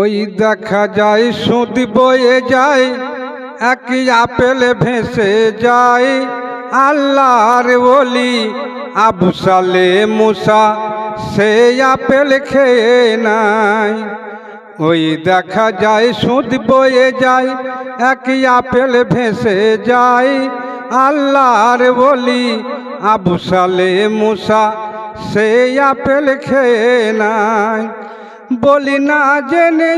ওই দেখা যায়, সুদ বয়ে যায়, একই আপেল ভেসে যায়। আল্লাহর বলি আবু সালে মুসা, সে আপেল খেয়ে নাই। ওই দেখা যায়, সুদ বয়ে যায়, একই আপেল ভেসে যায়। আল্লাহর বলি আবু সালে মুসা, সে আপেল খেয়ে নাই। বলি না জেনে।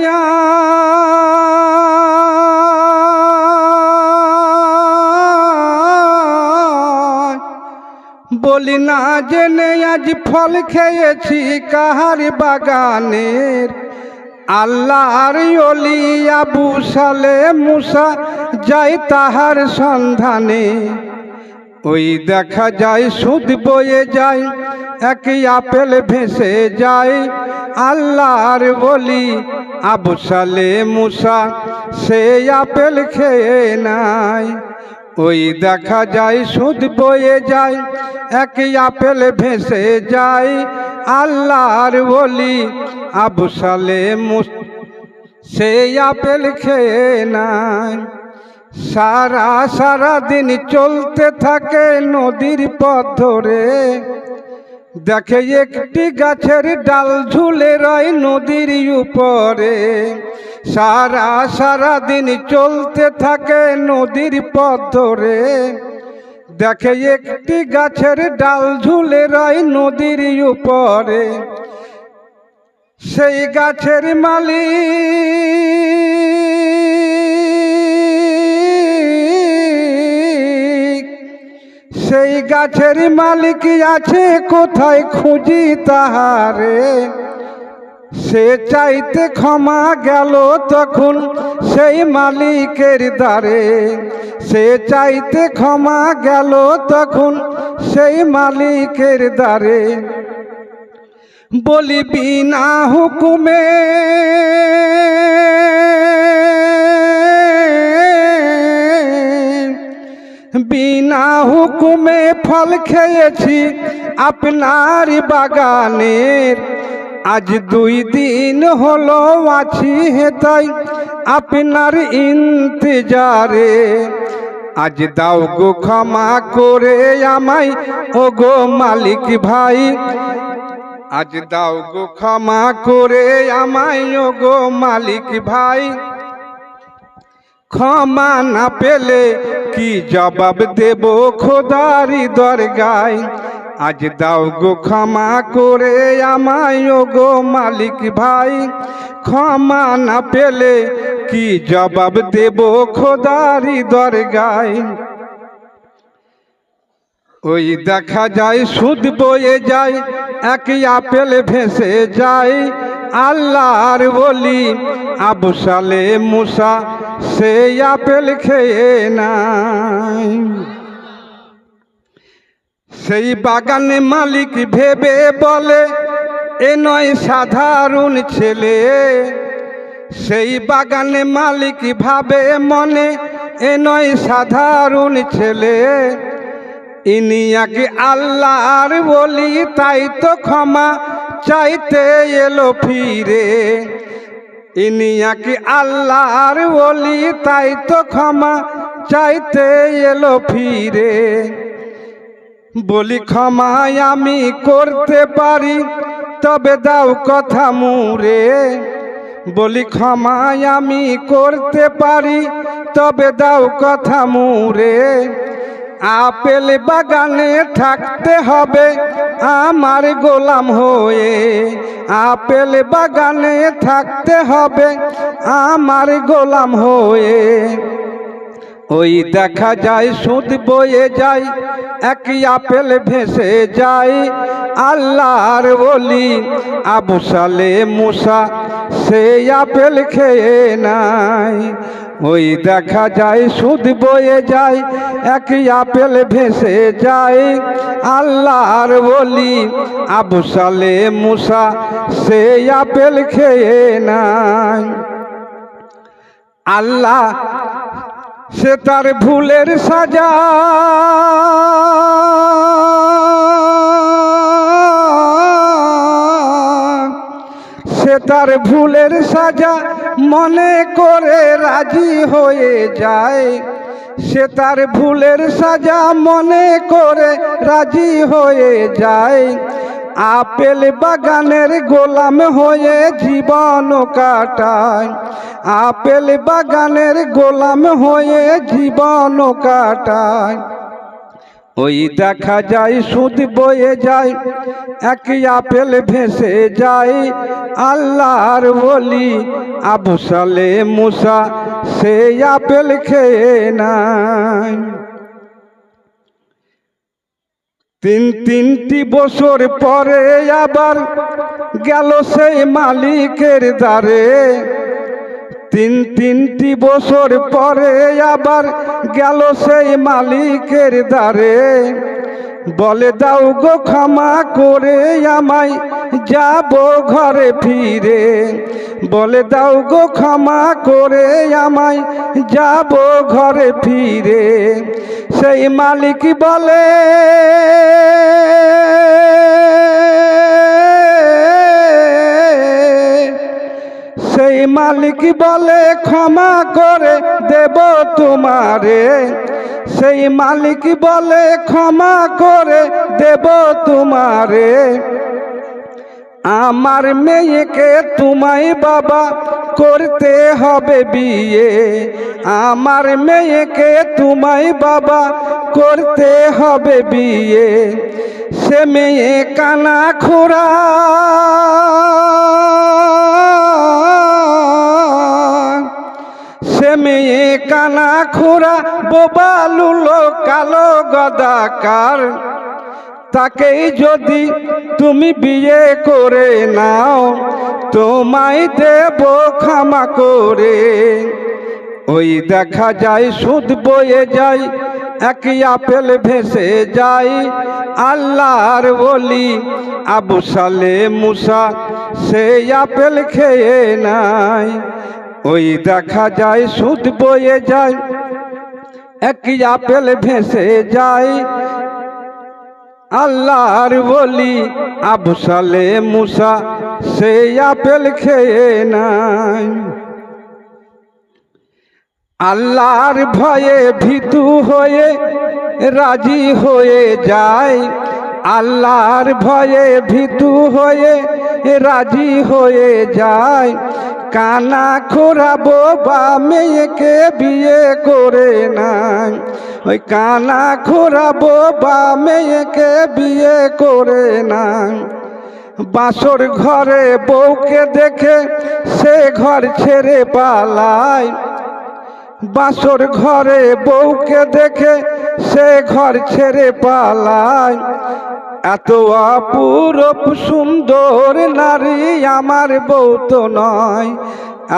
বলি না জেনে আজ ফল খেয়েছি কাহার বাগানের আল্লাহর অলি আবু সালে মুসা যাই তাহার সন্ধানে ওই দেখা যায়, সুদ বয়ে যায়, একই আপেল ভেসে যায়। আল্লাহর বলি, আবু সালে মুসা, সে আপেল খেয়ে নাই। ওই দেখা যায়, সুদ বয়ে যায়, একই আপেল ভেসে যায়। আল্লাহর বলি, আবু সালে মুস, সে আপেল খেয়ে নাই। সারা সারা দিন চলতে থাকে নদীর পথ ধরে। দেখে একটি গাছের ডাল ঝুলে রয় নদীর উপরে। সারা সারা দিন চলতে থাকে নদীর পথ ধরে। দেখে একটি গাছের ডাল ঝুলে রয় নদীর উপরে। সেই গাছের মালিক সেই গাছের মালিক আছে, কোথায় খুঁজি তাহারে? সে চাইতে ক্ষমা গেল তখন সেই মালিকের দ্বারে। সে চাইতে ক্ষমা গেল তখন সেই মালিকের দ্বারে। বলি বিনা হুকুমে হুকুমে ফল খেয়েছি আপনার বাগানের। আজ দুই দিন হলো আছি হেতাই আপনার ইন্তজারে। আজ দাও গো ক্ষমা করে আমায়, ও গো মালিক ভাই। আজ দাও গো ক্ষমা করে আমায়, ও গো মালিক ভাই। ক্ষমা না পেলে কি জবাব দেব খোদারি দরগায়? আজ দাও গো ক্ষমা করে আমায় গো মালিক ভাই। ক্ষমা না পেলে কি জবাব দেব খোদারি দরগায়? ওই দেখা যায়, সুদ বয়ে যায় এক আপেল ভেসে যায়। আল্লাহর বলি আবু সালে মুসা সে আপেল খেয়ে নাই। সেই বাগানে মালিক ভেবে বলে, এ নয় সাধারণ ছেলে। সেই বাগানে মালিক ভাবে মনে, এ নয় সাধারণ ছেলে। ইনিয়াকে আল্লাহর বলি তাই তো ক্ষমা চাইতে এলো ফিরে। ইনিয়াকে আল্লাহর বলি তাই তো ক্ষমা চাইতে এলো ফিরে। বলি ক্ষমায় আমি করতে পারি, তবে দাও কথা মুরে বলি ক্ষমায় আমি করতে পারি, তবে দাও কথা মুরে আপেল বাগানে থাকতে হবে, আমার গোলাম হয়ে। আপেল বাগানে থাকতে হবে, আমার গোলাম হয়ে। ওই দেখা যায়, সুদ বয়ে যায় এক আপেল ভেসে যায়। আল্লাহর বলি আবু সালে মুসা সে আপেল খেয়ে নাই। ওই দেখা যায়, সুদ বয়ে যায় এক আপেল ভেসে যায়। আল্লাহর বলি আবু সালে মুসা, সে আপেল খেয়ে নাই। আল্লাহ, সে তার ভুলের সাজা। সে তার ভুলের সাজা। মনে করে রাজি হয়ে যায়। সে তার ভুলের সাজা মনে করে রাজি হয়ে যায়। আপেল বাগানের গোলাম হয়ে জীবন কাটায়। আপেল বাগানের গোলাম হয়ে জীবন কাটায়। ওই দেখা যায়, সুদ বয়ে যায় এক আপেল ভেসে যায়। আল্লাহর বলি আবু সালে মুসা সে আপেল খেয়ে নাই। তিন তিনটি বছর পরে আবার গেল সেই মালিকের দ্বারে। তিন তিনটি বছর পরে আবার গেল সেই মালিকের দ্বারে। বলে, দাও গো ক্ষমা করে আমায়, যাব ঘরে ফিরে। বলে, দাও গো ক্ষমা করে আমায়, যাব ঘরে ফিরে। সেই মালিক বলে সেই মালিক বলে ক্ষমা করে দেব তোমারে। সেই মালিক বলে ক্ষমা করে দেব তোমারে। আমার মেয়েকে তোমায় বাবা করতে হবে বিয়ে। আমার মেয়েকে তোমায় বাবা করতে হবে বিয়ে। সে মেয়ে কানা খোরা মেয়ে কানা খোরা, বোবা লুলো কালো গদাকার। তাকেই যদি তুমি বিয়ে করে নাও, তোমায় দেব ক্ষমা করে। ওই দেখা যায়, সুদ বয়ে যায় এক আপেল ভেসে যায়। আল্লাহর বলি আবু সালে মুসা সে আপেল খেয়ে নাই। ওই দেখা যায়, সুদ বয়ে যায় এক আপেল ভেসে যায়। আল্লাহর বলি আবু সালে মুসা সে আপেল খেয়ে নাই। আল্লাহর ভয়ে ভীতু হয়ে, রাজি হয়ে যায়। আল্লাহর ভয়ে ভীতু হয়ে রাজি হয়ে যায়। কানা খোরাবো বা মেয়েকে বিয়ে করে নাই। ওই কানা খোরাবো বা মেয়েকে বিয়ে করে নাই। বাসর ঘরে বউকে দেখে সে ঘর ছেড়ে পালায়। বাসর ঘরে বউকে দেখে সে ঘর ছেড়ে পালায়। এত অপূরূপ সুন্দর নারী আমার বউ তো নয়।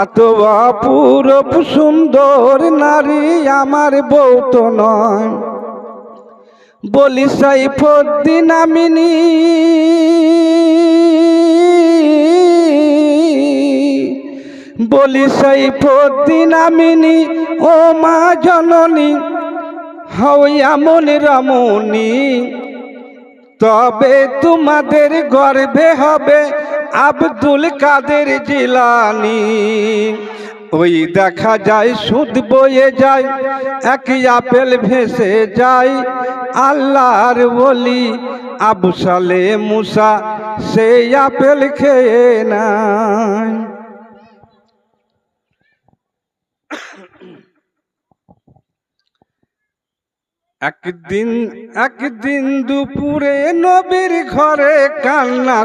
এত অপূরূপ সুন্দর নারী আমার বউ তো নয়। বলি সাইফুদ্দিন আমিনী, বলি সাইফুদ্দিন আমিনী, ও মা জননী, হও এমন রমণী। তবে তোমাদের গর্বে হবে আব্দুল কাদের জিলানি। ওই দেখা যায়, সুদ বয়ে যায় এক আপেল ভেসে যায়। আল্লাহর বলি আবু সালে মুসা, সেই আপেল খেয়ে নাই একদিন একদিন দুপুরে নবীর ঘরে কান্না